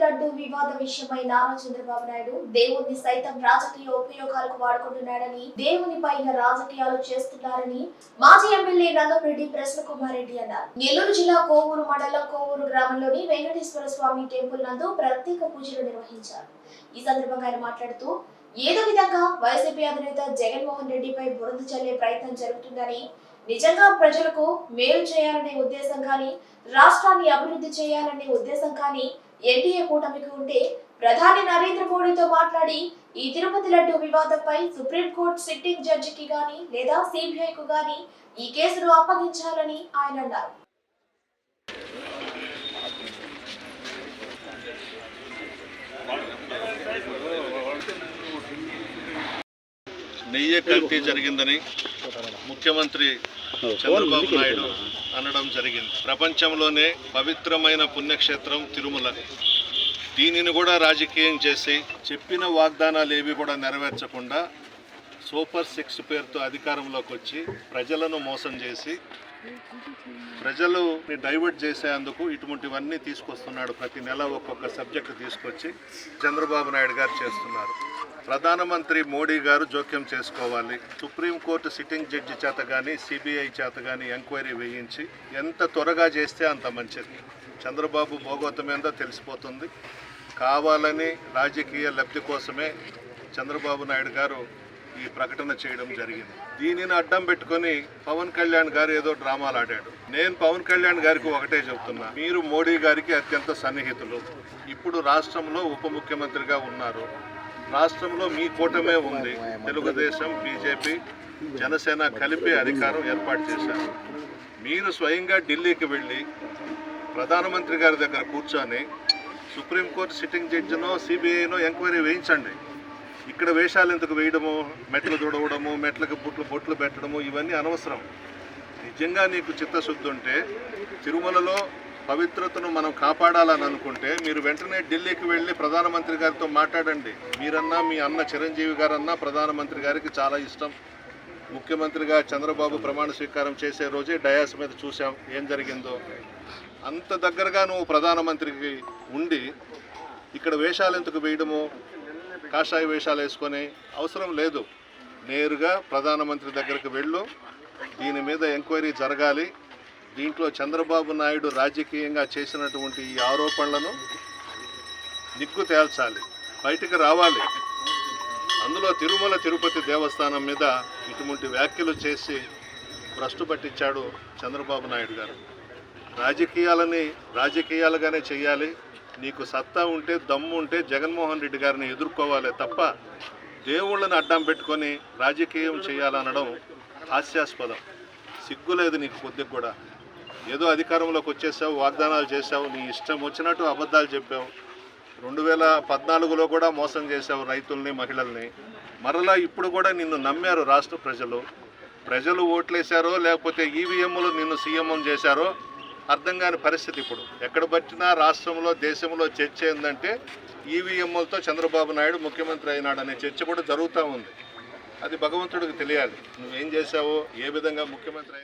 లడ్డు వివాద విషయమై నారా చంద్రబాబు నాయుడు దేవుణ్ణి సైతం రాజకీయ ఉపయోగాలకు వాడుకుంటున్నాడని దేవుని పైన రాజకీయాలు చేస్తున్నారని మాజీ ఎమ్మెల్యే నందమరెడ్డి ప్రశ్న కుమార్ రెడ్డి అన్నారు. నెల్లూరు జిల్లా కోవూరు మండలం కోవూరు గ్రామంలోని వెంకటేశ్వర స్వామి టెంపుల్ నందు ప్రత్యేక పూజలు నిర్వహించారు. ఈ సందర్భంగా ఆయన మాట్లాడుతూ ఏదో విధంగా వైసీపీ అధినేత జగన్మోహన్ రెడ్డిపై బురద చల్లే ప్రయత్నం జరుగుతుందని నిజంగా ప్రజలకు మేలు చేయాలనే ఉద్దేశం కానీ రాష్ట్రాన్ని అభివృద్ధి చేయాలనే ఉద్దేశం కానీ ఎన్డీఏ కూటమికి ఉంటే ప్రధాని నరేంద్ర మోడీతో మాట్లాడి ఈ తిరుపతి లడ్డు వివాదంపై సుప్రీంకోర్టు సిట్టింగ్ జడ్జికి గాని లేదా సిబిఐకు గాని ఈ కేసును అప్పగించాలని ఆయన అన్నారు. నెయ్యి కల్తీ జరిగిందని ముఖ్యమంత్రి చంద్రబాబు నాయుడు అనడం జరిగింది. ప్రపంచంలోనే పవిత్రమైన పుణ్యక్షేత్రం తిరుమల దీనిని కూడా రాజకీయం చేసి చెప్పిన వాగ్దానాలు ఏవి కూడా నెరవేర్చకుండా సూపర్ సిక్స్ పేరుతో అధికారంలోకి వచ్చి ప్రజలను మోసం చేసి ప్రజలు డైవర్ట్ చేసేందుకు ఇటువంటివన్నీ తీసుకొస్తున్నాడు. ప్రతి నెల ఒక్కొక్క సబ్జెక్టు తీసుకొచ్చి చంద్రబాబు నాయుడు గారు చేస్తున్నారు. ప్రధానమంత్రి మోడీ గారు జోక్యం చేసుకోవాలి. సుప్రీంకోర్టు సిట్టింగ్ జడ్జి చేత కానీ సిబిఐ చేత కానీ ఎంక్వైరీ వేయించి ఎంత త్వరగా చేస్తే అంత మంచిది. చంద్రబాబు భోగోతమేందో తెలిసిపోతుంది. కావాలని రాజకీయ లబ్ధి కోసమే చంద్రబాబు నాయుడు గారు ఈ ప్రకటన చేయడం జరిగింది. దీనిని అడ్డం పెట్టుకొని పవన్ కళ్యాణ్ గారు ఏదో డ్రామాలు ఆడాడు. నేను పవన్ కళ్యాణ్ గారికి ఒకటే చెబుతున్నా మీరు మోడీ గారికి అత్యంత సన్నిహితులు. ఇప్పుడు రాష్ట్రంలో ఉప ముఖ్యమంత్రిగా ఉన్నారు. రాష్ట్రంలో మీ కూటమే ఉంది. తెలుగుదేశం బీజేపీ జనసేన కలిపి అధికారం ఏర్పాటు చేశారు. మీరు స్వయంగా ఢిల్లీకి వెళ్ళి ప్రధానమంత్రి గారి దగ్గర కూర్చొని సుప్రీంకోర్టు సిట్టింగ్ జడ్జినో సిబిఐనో ఎంక్వైరీ వేయించండి. ఇక్కడ వేషాలు ఎందుకు వేయడము? మెట్లు దుడవడము మెట్లకు బుట్లు బొట్లు పెట్టడము ఇవన్నీ అనవసరం. నిజంగా నీకు చిత్తశుద్ధి ఉంటే తిరుమలలో పవిత్రతను మనం కాపాడాలని అనుకుంటే మీరు వెంటనే ఢిల్లీకి వెళ్ళి ప్రధానమంత్రి గారితో మాట్లాడండి. మీరన్నా మీ అన్న చిరంజీవి గారన్నా ప్రధానమంత్రి గారికి చాలా ఇష్టం. ముఖ్యమంత్రిగా చంద్రబాబు ప్రమాణ స్వీకారం చేసే రోజే డయాస్ మీద చూసాం ఏం జరిగిందో. అంత దగ్గరగా నువ్వు ప్రధానమంత్రికి ఉండి ఇక్కడ వేషాలు ఎందుకు వేయడము? కాషాయ వేషాలు వేసుకొని అవసరం లేదు. నేరుగా ప్రధానమంత్రి దగ్గరికి వెళ్ళు. దీని మీద ఎంక్వైరీ జరగాలి. దీంట్లో చంద్రబాబు నాయుడు రాజకీయంగా చేసినటువంటి ఈ ఆరోపణలను నిగ్గు తేల్చాలి. బయటికి రావాలి. అందులో తిరుమల తిరుపతి దేవస్థానం మీద ఇటువంటి వ్యాఖ్యలు చేసి భ్రష్టు పట్టించాడు చంద్రబాబు నాయుడు గారు. రాజకీయాలని రాజకీయాలుగానే చేయాలి. నీకు సత్తా ఉంటే దమ్ము ఉంటే జగన్మోహన్ రెడ్డి గారిని ఎదుర్కోవాలి తప్ప దేవుళ్ళని అడ్డం పెట్టుకొని రాజకీయం చేయాలనడం హాస్యాస్పదం. సిగ్గులేదు నీకు కొద్దిగా కూడా. ఏదో అధికారంలోకి వచ్చేసావు వాగ్దానాలు చేసావు నీ ఇష్టం వచ్చినట్టు అబద్ధాలు చెప్పావు. రెండు వేల పద్నాలుగులో కూడా మోసం చేశావు రైతుల్ని మహిళల్ని. మరలా ఇప్పుడు కూడా నిన్ను నమ్మారు రాష్ట్ర ప్రజలు. ప్రజలు ఓట్లేశారో లేకపోతే ఈవీఎంలు నిన్ను సీఎం చేశారో అర్థం కాని పరిస్థితి ఇప్పుడు. ఎక్కడ పట్టినా రాష్ట్రంలో దేశంలో చర్చ ఏంటంటే ఈవీఎంలతో చంద్రబాబు నాయుడు ముఖ్యమంత్రి అయినాడనే చర్చ కూడా జరుగుతూ ఉంది. అది భగవంతుడికి తెలియాలి. నువ్వేం చేశావో ఏ విధంగా ముఖ్యమంత్రి అయినా